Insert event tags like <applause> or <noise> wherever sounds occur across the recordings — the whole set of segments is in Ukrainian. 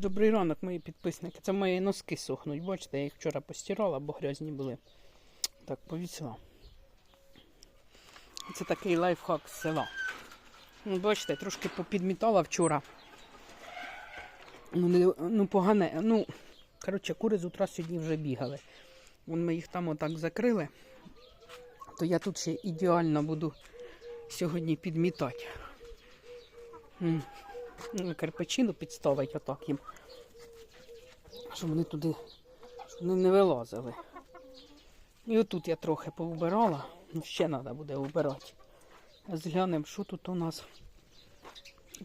Добрий ранок, мої підписники. Це мої носки сохнуть. Бачите, я їх вчора постирала, бо грязні були. Так, повісила. Це такий лайфхак з села. Ну, Бачите, трошки попідмітала вчора. Ну, не, ну погане. Ну, коротше, кури з утра сьогодні вже бігали. Вон ми їх там отак закрили. То я тут ще ідеально буду сьогодні підмітати. Ну, Кирпичину підставить отак їм. Щоб вони туди щоб вони не вилазили. І отут я трохи повбирала. Ну, ще треба буде вбирати. Зглянемо, що тут у нас.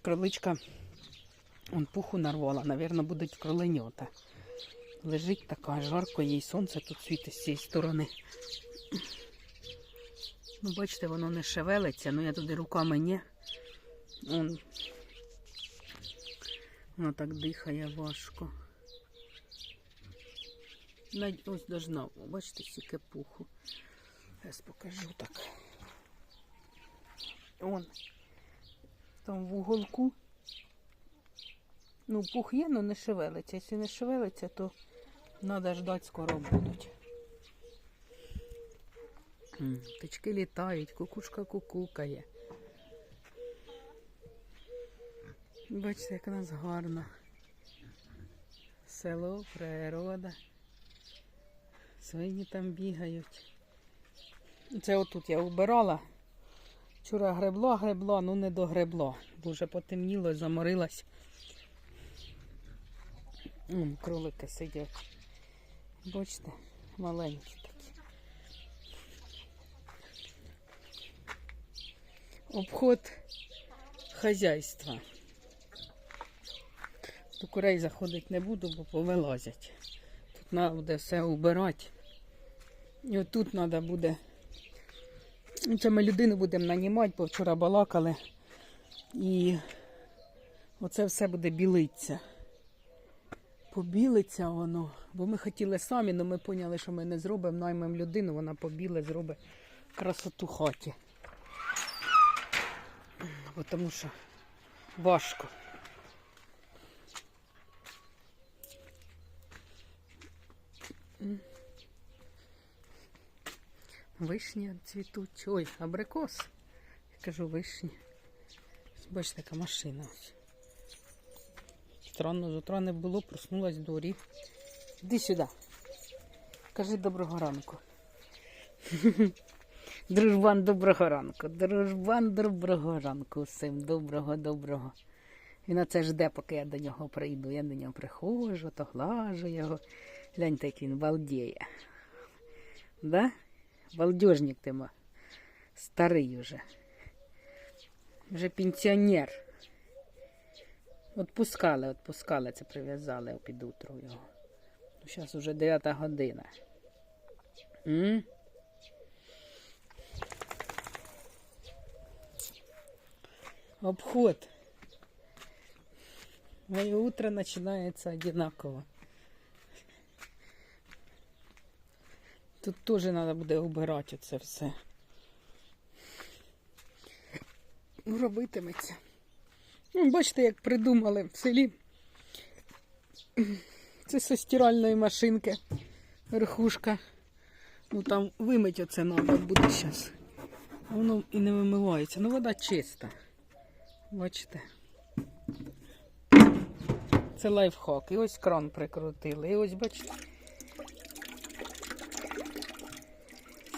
Кроличка он пуху нарвала, Навірно, будуть кроленята. Лежить така, жарко, їй сонце тут світить з цієї сторони. Ну, бачите, воно не шевелиться, ну я туди руками не. Воно так дихає важко. Ось должна, бачите, стільки пуху. Зараз покажу так. Он. Там в уголку. Ну, пух є, але не шевелиться. Якщо не шевелиться, то треба ждати, скоро будуть. Птички літають, кукушка кукукає. Бачите, як у нас гарно. Село, природа. Свині там бігають. Це отут я вбирала. Вчора гребла, гребла, ну не догребла. Дуже потемніло, заморилась. М, кролики сидять. Бачите, маленькі такі. Обход хазяйства. До курей заходити не буду, бо повилазять. Тут треба буде все убирати. І отут треба буде. Це ми людину будемо нанімати, бо вчора балакали. І оце все буде білитися. Побілиться воно. Бо ми хотіли самі, але ми поняли, що ми не зробимо, наймемо людину, вона побіле, зробить красоту хаті. Тому що важко. Вишні цвітуть. Ой, абрикос. Я кажу вишні. Бачите, така машина. Странно, з утра не було, проснулась в дворі. Іди сюди. Кажи доброго ранку. <laughs> Дружбан, доброго ранку. Дружбан, доброго ранку. Всім доброго, доброго. Він оце жде, поки я до нього прийду. Я до нього приходжу, то глажу його. Гляньте, як він балдіє. Да? Балдежник ти ма. Старий уже. Вже пенсіонер. Отпускали, отпускали, це прив'язали під утро його. Ну, зараз вже 9 година. М? Обход. Мое утро начинается одинаково. Тут теж треба буде убирати це все. Ну, робитиметься. Ну, бачите, як придумали в селі. Це со стиральної машинки. Верхушка. Ну там вимить оце треба буде зараз. Воно і не вимивається. Ну вода чиста. Бачите. Це лайфхак. І ось кран прикрутили. І ось бачите.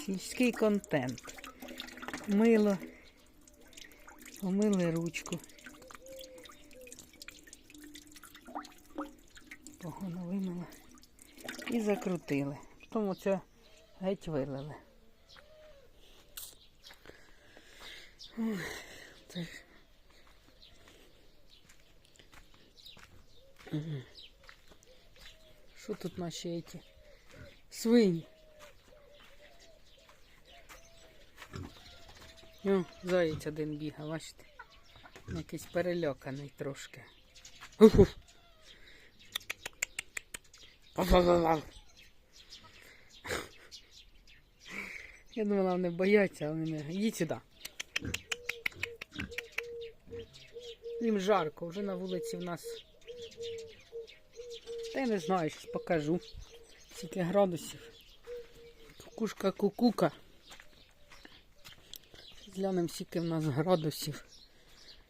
Сільський контент. Мило. Помили ручку. Погано вимила. І закрутили. Потім оце геть вилили. Ой, Це... Що тут наші ці свині? О, заєць один бігав, бачите? Якийсь переляканий трошки. Я думала, вони бояться, а вони не. Йдіть сюди. Їм жарко, вже на вулиці в нас Та я не знаю, щось покажу. Скільки градусів. Кукушка кукука. Глянемо, скільки в нас градусів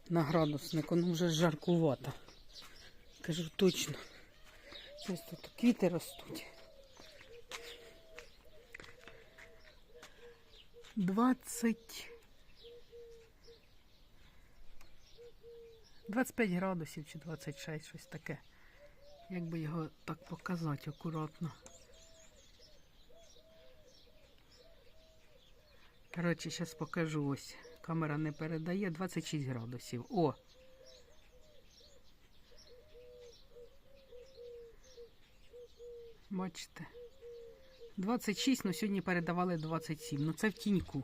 на градуснику. Ну вже жаркувато. Кажу точно. Ось тут квіти ростуть. 20. 25 градусів чи 26, щось таке. Як би його так показати акуратно. Коротше, зараз покажу ось. Камера не передає 26 градусів. О! Бачите. 26, ну сьогодні передавали 27. Ну це в тіньку.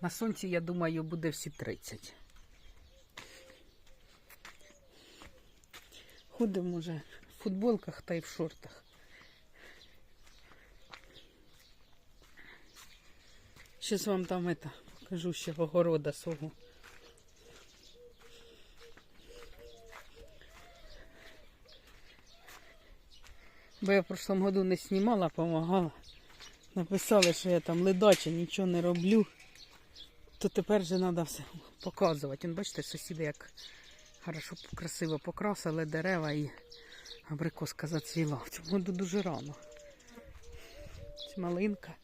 На сонці, я думаю, буде всі 30. Ходимо вже в футболках та й в шортах. Щас вам там это покажу ще огорода свого. Бо я в прошлом году не знімала, допомагала. Написали, що я там ледача, нічого не роблю. То тепер же треба все показувати. Вон, бачите, сусіди як хорошо, красиво покрасили дерева і абрикоска зацвіла. В цьому году дуже рано. Ось Малинка.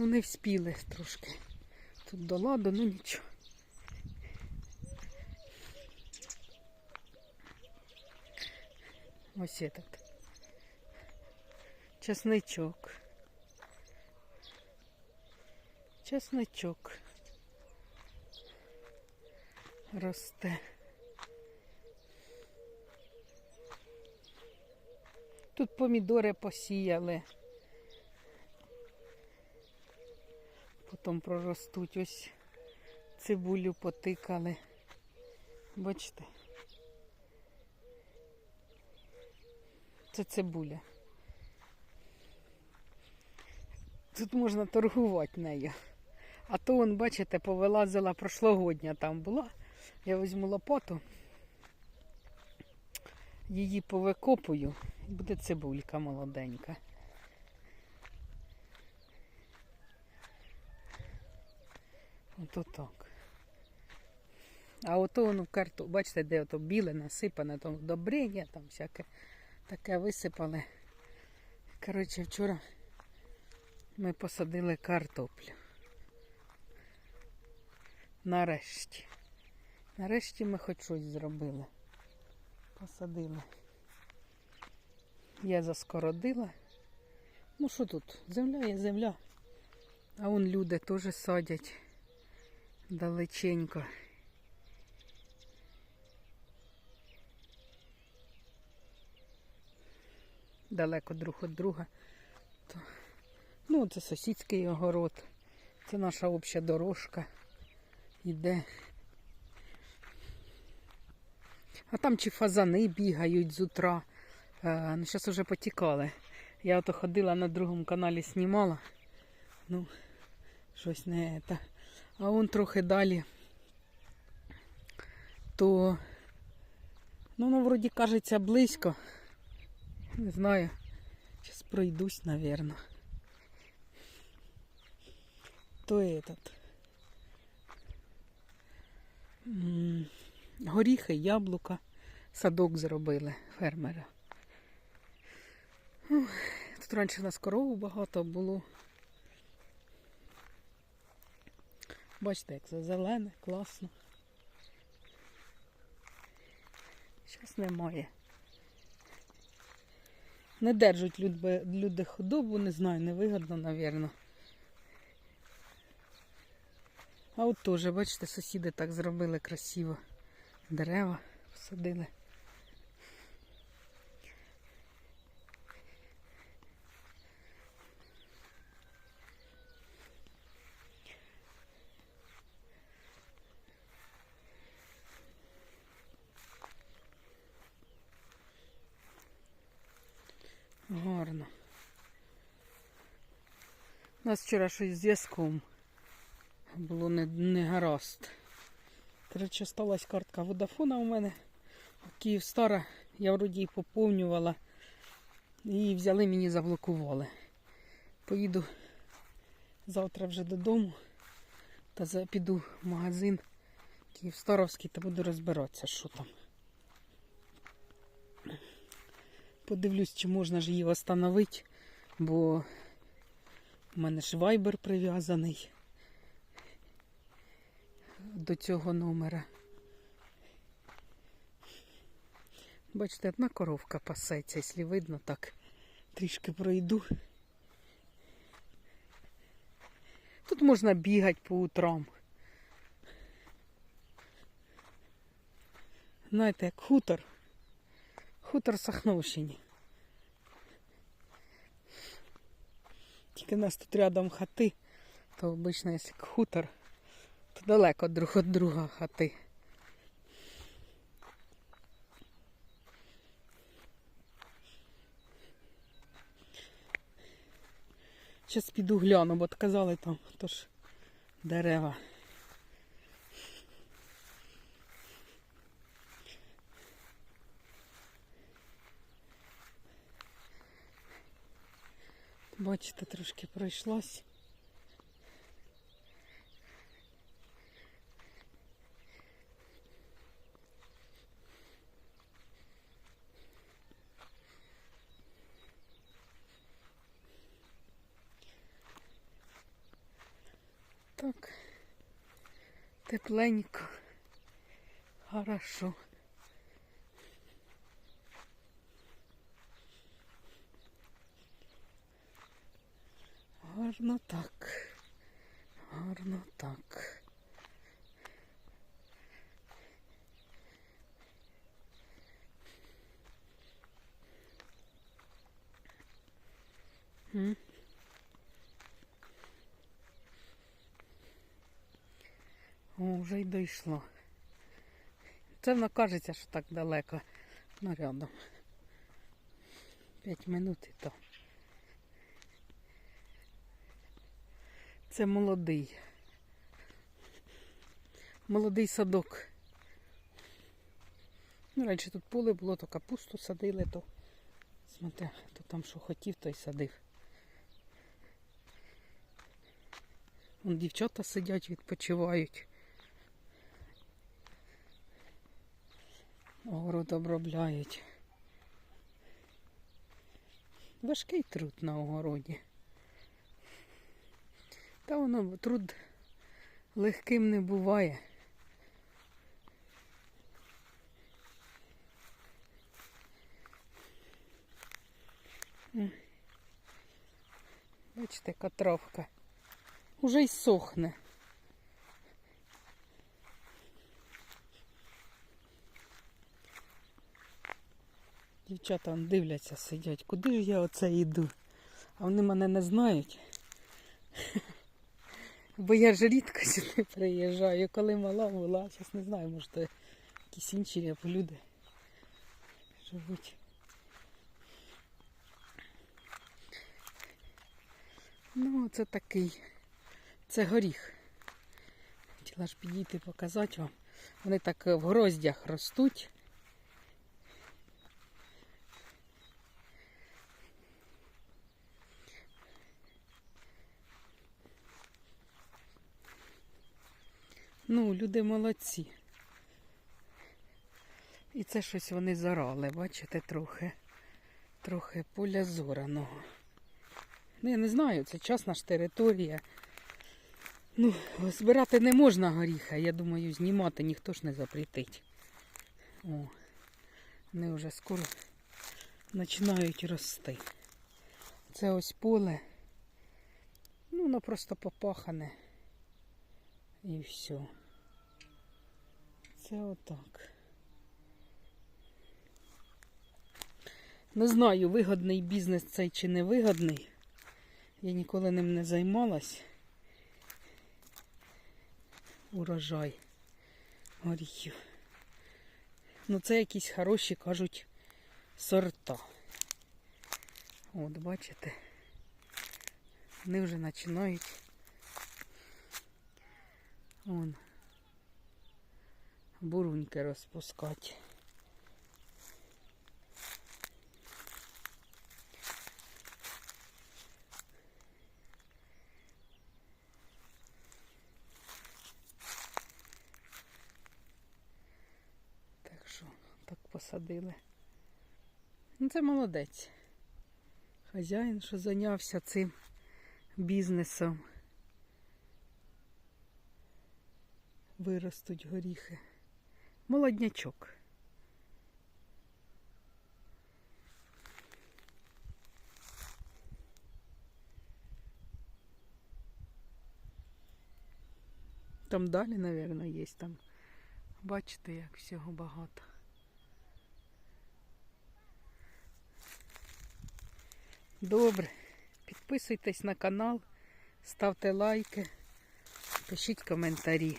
Ну не вспіли трошки. Тут до ладу, ну нічого. Ось этот. Чесничок. Чесничок. Росте. Тут помідори посіяли. Потім проростуть. Ось цибулю потикали. Бачите? Це цибуля. Тут можна торгувати нею. А то, вон, бачите, повилазила прошлогодня там була. Я візьму лопату, її повикопую, буде цибулька молоденька. Ото так. А ото воно карту, бачите, де ото біле насипане, там добрення, там всяке таке висипали. Коротше, вчора ми посадили картоплю. Нарешті. Нарешті ми хоч щось зробили. Посадили. Я заскородила. Ну що тут? Земля є земля. А вон люди теж садять далеченько. Далеко друг від друга. То... Ну, це сусідський огород. Це наша обща дорожка. Іде. А там чи фазани бігають з утра. Е, ну, зараз вже потікали. Я ото ходила на другому каналі, знімала. Ну, щось не це. А он трохи далі. То, ну, ну, вроді кажеться близько. Не знаю. Зараз пройдусь, напевно. То этот. Горіхи, яблука, садок зробили фермера. Тут раніше у нас корову багато було. Бачите, як це зелене, класно. Зараз немає. Не держать люди, люди худобу, не знаю, невигодно, напевно. А от теж, бачите, сусіди так зробили красиво. Дерева посадили. Гарно. У нас вчора щось з зв'язком було не, не гаразд. Коротше, сталася картка водафона у мене. Київ стара Я вроді і поповнювала. І взяли мені заблокували. Поїду завтра вже додому та піду в магазин Київстаровський та буду розбиратися, що там. Подивлюсь, чи можна ж її встановити, бо в мене ж вайбер прив'язаний до цього номера. Бачите, одна коровка пасеться, якщо видно, так трішки пройду. Тут можна бігати по утрам. Знаєте, як хутор. Хутор Сахновщині. Тільки у нас тут рядом хати, то обично, якщо хутор, то далеко друг від друга хати. Зараз піду гляну, бо казали там тож дерева. Бачите, трошки пройшлась. Так, тепленько. Хорошо. Гарно так. Гарно так. О, вже й дійшло. Це воно кажеться, що так далеко. Ну, рядом. П'ять минут і то. Це молодий. Молодий садок. Ну, раніше тут поле було, то капусту садили, то смотри, то там що хотів, то й садив. Вон дівчата сидять, відпочивають. Огород обробляють. Важкий труд на огороді. Та воно труд легким не буває. Бачите, яка травка. Уже й сохне. Дівчата он дивляться, сидять. Куди ж я оце йду? А вони мене не знають. Бо я ж рідко сюди приїжджаю. Коли мала була, зараз не знаю, може то якісь інші люди живуть. Ну, це такий. Це горіх. Хотіла ж підійти показати вам. Вони так в гроздях ростуть. Ну, люди молодці. І це щось вони зарали, бачите, трохи. Трохи поля зораного. Ну, я не знаю, це частна ж територія. Ну, збирати не можна горіха, я думаю, знімати ніхто ж не запретить. О, вони вже скоро починають рости. Це ось поле. Ну, воно просто попахане. І все. Це отак. Не знаю, вигодний бізнес цей чи не вигодний. Я ніколи ним не займалась. Урожай горіхів. Ну, це якісь хороші, кажуть, сорта. От, бачите, вони вже починають. Вон буруньки розпускати. Так що так посадили. Ну, Це молодець. Хазяїн, що зайнявся цим бізнесом. Виростуть горіхи. Молоднячок. Там далі, мабуть, є там. Бачите, як всього багато. Добре. Підписуйтесь на канал, ставте лайки, пишіть коментарі.